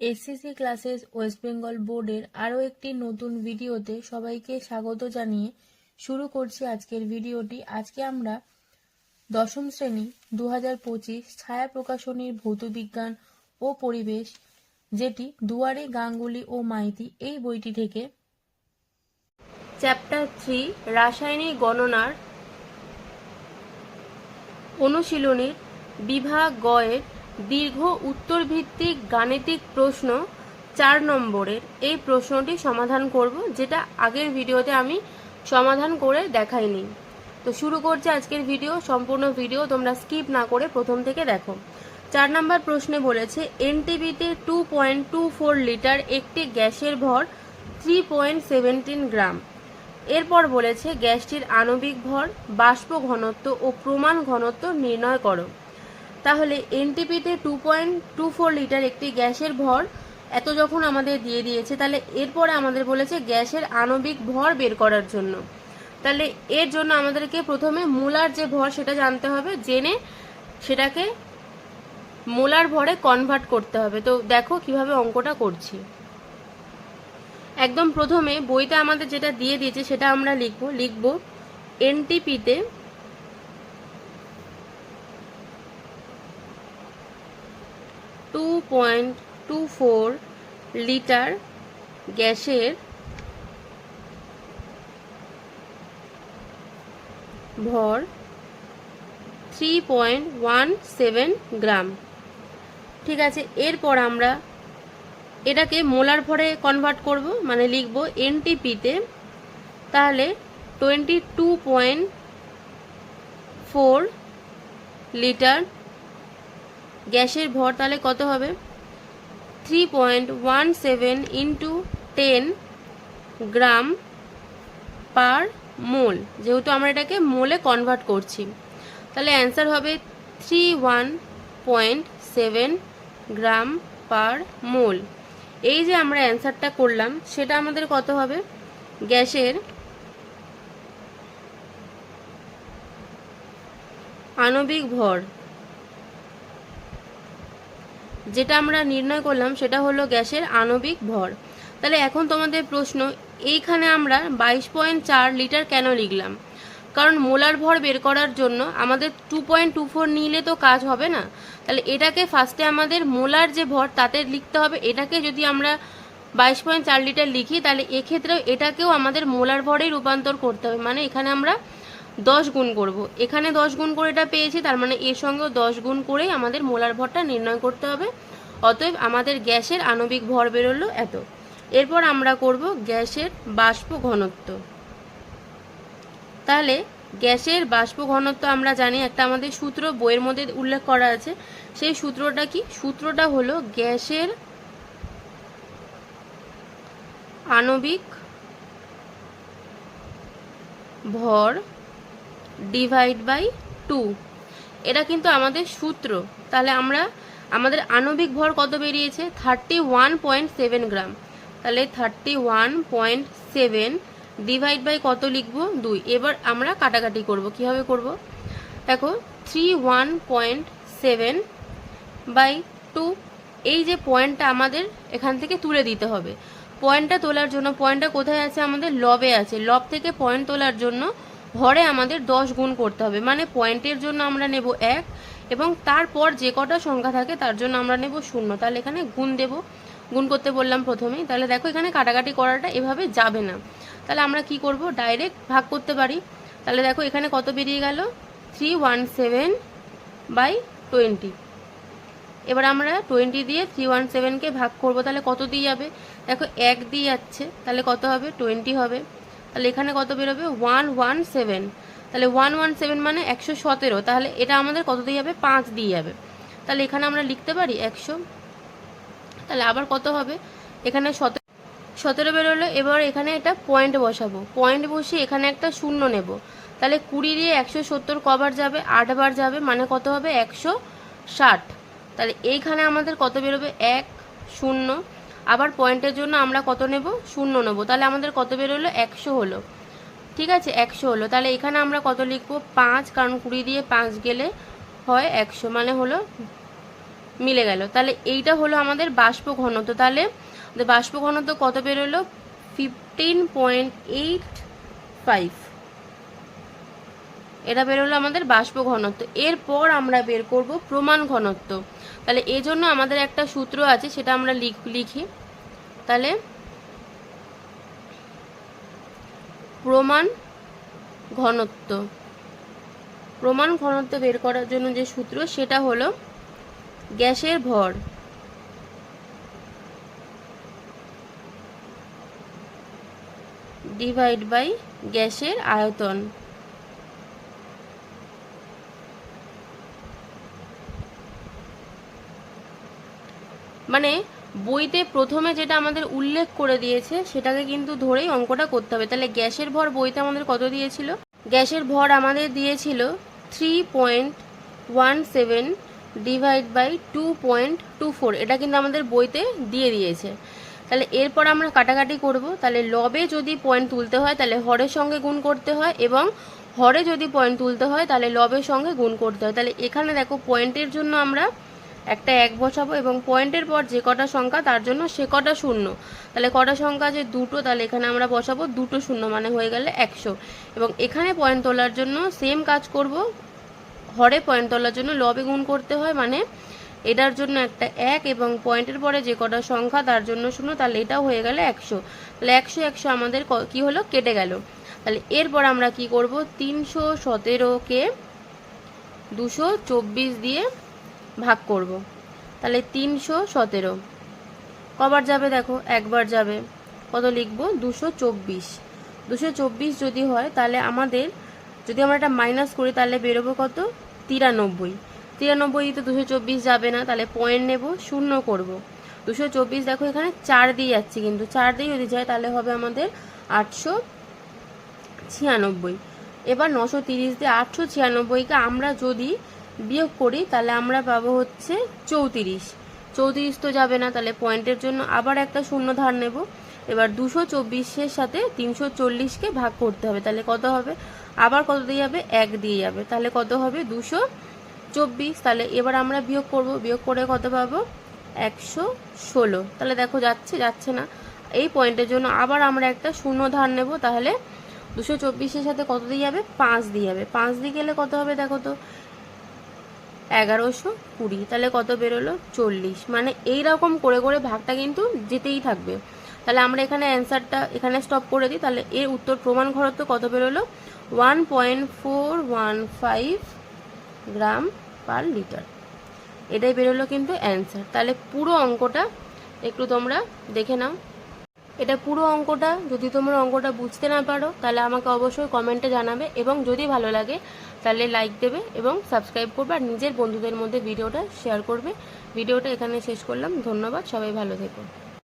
SCC classes West Bengal বোর্ডের আরও একটি নতুন ভিডিওতে সবাইকে স্বাগত জানিয়ে শুরু করছি আজকের ভিডিওটি। আজকে আমরা দশম শ্রেণি দু হাজার পঁচিশ ছায়া প্রকাশনীর ভৌতবিজ্ঞান ও পরিবেশ, যেটি দুয়ারে, গাঙ্গুলি ও মাইতি এই বইটি থেকে চ্যাপ্টার থ্রি রাসায়নিক গণনার অনুশীলনীর বিভাগ গয়ের দীর্ঘ উত্তরভিত্তিক গাণিতিক প্রশ্ন চার নম্বরের এই প্রশ্নটি সমাধান করব, যেটা আগের ভিডিওতে আমি সমাধান করে দেখাইনি। তো শুরু করছে আজকের ভিডিও, সম্পূর্ণ ভিডিও তোমরা স্কিপ না করে প্রথম থেকে দেখো। চার নম্বর প্রশ্নে বলেছে এনটিভিতে two point two four litre একটি গ্যাসের ভর থ্রি পয়েন্ট সেভেন্টিন গ্রাম। এরপর বলেছে, গ্যাসটির আণবিক ভর, বাষ্প ঘনত্ব ও প্রমাণ ঘনত্ব নির্ণয় করো। তাহলে এনটিপিতে two point two four litre একটি গ্যাসের ভর এত যখন আমাদের দিয়ে দিয়েছে, তাহলে এরপরে আমাদের বলেছে গ্যাসের আণবিক ভর বের করার জন্য। তাহলে এর জন্য আমাদেরকে প্রথমে মোলার যে ভর সেটা জানতে হবে, জেনে সেটাকে মোলার ভরে কনভার্ট করতে হবে। তো দেখো কীভাবে অঙ্কটা করছি। একদম প্রথমে বইতে আমাদের যেটা দিয়ে দিয়েছে সেটা আমরা লিখব লিখব এনটিপিতে two point two four litre গ্যাসের ভর three point one seven gram. ঠিক আছে, এরপর আমরা এটাকে মোলার ভরে কনভার্ট করব মানে লিখব এনটিপিতে তাহলে twenty two point four litre গ্যাসের ভর তাহলে কত হবে? Three point one seven into ten gram per mole যেহেতু আমরা এটাকে মোলে কনভার্ট করছি। তাহলে অ্যান্সার হবে three one point seven gram per mole এই যে আমরা অ্যান্সারটা করলাম, সেটা আমাদের কত হবে? গ্যাসের আণবিক ভর। যেটা আমরা নির্ণয় করলাম সেটা হলো গ্যাসের আণবিক ভর। তাহলে এখন তোমাদের প্রশ্ন, এইখানে আমরা বাইশ পয়েন্ট চার লিটার কেন লিখলাম? কারণ মোলার ভর বের করার জন্য আমাদের টু পয়েন্ট টু ফোর নিলে তো কাজ হবে না। তাহলে এটাকে ফার্স্টে আমাদের মোলার যে ভর, তাতে লিখতে হবে, এটাকে যদি আমরা বাইশ পয়েন্ট চার লিটার লিখি, তাহলে এক্ষেত্রেও এটাকেও আমাদের মোলার ভরেই রূপান্তর করতে হবে। মানে এখানে আমরা দশ গুণ করব। এখানে দশ গুণ করে এটা পেয়েছি, তার মানে এর সঙ্গেও দশ গুণ করেই আমাদের মোলার ভরটা নির্ণয় করতে হবে। অতএব আমাদের গ্যাসের আণবিক ভর বেরোলো এত। এরপর আমরা করব গ্যাসের বাষ্প ঘনত্ব। তাহলে গ্যাসের বাষ্প ঘনত্ব আমরা জানি, একটা আমাদের সূত্র, বইয়ের মধ্যে উল্লেখ করা আছে। সেই সূত্রটা কি? সূত্রটা হলো গ্যাসের আণবিক ভর ডিভাইড বাই টু এটা কিন্তু আমাদের সূত্র। তাহলে আমরা, আমাদের আণবিক ভর কত বেরিয়েছে? Thirty one point seven gram তাহলে thirty one point seven divide by কত লিখব? দুই। এবার আমরা কাটাকাটি করব। কীভাবে করব? দেখো three one point seven by two এই যে পয়েন্টটা আমাদের এখান থেকে তুলে দিতে হবে। পয়েন্টটা তোলার জন্য, পয়েন্টটা কোথায় আছে? আমাদের লবে আছে। লব থেকে পয়েন্ট তোলার জন্য হরে আমাদের দশ গুণ করতে হবে। মানে পয়েন্টের জন্য আমরা নেব এক এবং তারপর যে কটা সংখ্যা থাকে তার জন্য আমরা নেব শূন্য। তাহলে এখানে গুণ দেব। গুণ করতে বললাম প্রথমেই। তাহলে দেখো এখানে কাটাকাটি করাটা এভাবে যাবে না। তাহলে আমরা কি করব? ডাইরেক্ট ভাগ করতে পারি। তাহলে দেখো এখানে কত বেরিয়ে গেল? Three one seven by twenty এবার আমরা টোয়েন্টি দিয়ে থ্রি ওয়ান সেভেনকে ভাগ করব। তাহলে কত দিয়ে যাবে? দেখো এক দিয়ে যাচ্ছে। তাহলে কত হবে? টোয়েন্টি হবে। তাহলে এখানে কত বেরোবে? One one seven. তাহলে ওয়ান ওয়ান সেভেন মানে একশো সতেরো। তাহলে এটা আমাদের কত দিয়ে যাবে? পাঁচ দিয়ে যাবে। তাহলে এখানে আমরা লিখতে পারি একশো। তাহলে আবার কত হবে? এখানে সতেরো সতেরো বেরোলো। এবার এখানে এটা পয়েন্ট বসাবো। পয়েন্ট বসিয়ে এখানে একটা শূন্য নেব। তাহলে কুড়ি দিয়ে একশো সত্তর কবার যাবে? আটবার যাবে। মানে কত হবে? একশো ষাট। তাহলে এইখানে আমাদের কত বেরোবে? এক, শূন্য। আবার পয়েন্টের জন্য আমরা কত নেব? শূন্য নেব। তাহলে আমাদের কত বেরোলো? একশো হলো। ঠিক আছে? একশো হলো। তাহলে এখানে আমরা কত লিখব? পাঁচ, কারণ কুড়ি দিয়ে পাঁচ গেলে হয় একশো মানে হলো মিলে গেল। তাহলে এইটা হলো আমাদের বাষ্প ঘনত্ব। তাহলে বাষ্প ঘনত্ব কত বেরোলো? ফিফটিন পয়েন্ট এইট ফাইভ এটা বেরোলো আমাদের বাষ্প ঘনত্ব। এরপর আমরা বের করব প্রমাণ ঘনত্ব। তাহলে এই জন্য আমাদের একটা সূত্র আছে, সেটা আমরা লিখ- লিখি। তাহলে প্রমাণ ঘনত্ব। প্রমাণ ঘনত্ব বের করার জন্য যে সূত্র, সেটা হলো গ্যাসের ভর। ডিভাইড বাই গ্যাসের আয়তন। মানে বইতে প্রথমে যেটা আমাদের উল্লেখ করে দিয়েছে, সেটাকে কিন্তু ধরেই অঙ্কটা করতে হবে। তাহলে গ্যাসের ভর বইতে আমাদের কত দিয়েছিল? গ্যাসের ভর আমাদের দিয়েছিল three point one seven divide by two point two four এটা কিন্তু আমাদের বইতে দিয়ে দিয়েছে। তাহলে এরপর আমরা কাটাকাটি করব। তাহলে লবে যদি পয়েন্ট তুলতে হয়, তাহলে হরের সঙ্গে গুণ করতে হয় এবং হরে যদি পয়েন্ট তুলতে হয়, তাহলে লবের সঙ্গে গুণ করতে হয়। তাহলে এখানে দেখো পয়েন্টের জন্য আমরা একটা এক বসাবো এবং পয়েন্টের পর যে কটা সংখ্যা, তার জন্য সে কটা শূন্য। তাহলে কটা সংখ্যা যে দুটো, তাহলে এখানে আমরা বসাবো দুটো শূন্য মানে হয়ে গেলে একশো। এবং এখানে পয়েন্ট তোলার জন্য সেম কাজ করব। হরে পয়েন্ট তোলার জন্য লবে গুণ করতে হয় মানে এটার জন্য একটা এক এবং পয়েন্টের পরে যে কটা সংখ্যা, তার জন্য শূন্য, তাহলে এটাও হয়ে গেলে একশো। তাহলে একশো একশো আমাদের ক- হলো? কেটে গেল। তাহলে এরপর আমরা কি করব? তিনশো সতেরোকে দুশো চব্বিশ দিয়ে ভাগ করব। তাহলে তিনশো সতেরো। কবার যাবে দেখো, একবার যাবে। কত লিখব? দুশো চব্বিশ। দুশো চব্বিশ যদি হয়, তাহলে আমাদের, যদি আমরা এটা মাইনাস করি, তাহলে বেরোবো কত? তিরানব্বই। তিরানব্বই তো দুশো চব্বিশ যাবে না, তাহলে পয়েন্ট নেব, শূন্য করব। দুশো চব্বিশ দেখো এখানে চার দিয়ে যাচ্ছে কিন্তু। চার দিয়ে যদি যায়, তাহলে হবে আমাদের আটশো ছিয়ানব্বই। এবার নশো তিরিশ দিয়ে আটশো ছিয়ানব্বইকে আমরা যদি বিয়োগ করি, তাহলে আমরা পাবো হচ্ছে চৌত্রিশ। চৌত্রিশ তো যাবে না, তাহলে পয়েন্টের জন্য আবার একটা শূন্য ধার নেব। এবার দুশো চব্বিশের সাথে তিনশো চল্লিশকে ভাগ করতে হবে, তাহলে কত হবে? আবার কত দিয়ে যাবে? এক দিয়ে যাবে। তাহলে কত হবে? দুশো চব্বিশ। তাহলে এবার আমরা বিয়োগ করব। বিয়োগ করে কত পাবো? একশো ষোলো। তাহলে দেখো যাচ্ছে যাচ্ছে না। এই পয়েন্টের জন্য আবার আমরা একটা শূন্য ধার নেব, তাহলে দুশো চব্বিশের সাথে কত দিয়ে যাবে? পাঁচ দিয়ে যাবে। পাঁচ দিয়ে গেলে কত হবে দেখো তো? এগারোশো কুড়ি। তাহলে কত বেরোলো? চল্লিশ। মানে এই রকম করে করে ভাগটা কিন্তু যেতেই থাকবে। তাহলে আমরা এখানে অ্যান্সারটা এখানে স্টপ করে দিই। তাহলে এর উত্তর প্রমাণ ঘরত্ব কত বেরোলো? One point four one five gram per litre এটাই বেরোলো কিন্তু অ্যান্সার। তাহলে পুরো অঙ্কটা একটু তোমরা দেখে নাও। এটা পুরো অঙ্কটা, যদি তোমরা অঙ্কটা বুঝতে না পারো, তাহলে আমাকে অবশ্যই কমেন্টে জানাবে। এবং যদি ভালো লাগে তাহলে লাইক দেবে এবং সাবস্ক্রাইব করবে আর নিজের বন্ধুদের মধ্যে ভিডিওটা শেয়ার করবে। ভিডিওটা এখানে শেষ করলাম। ধন্যবাদ। সবাই ভালো থেকো।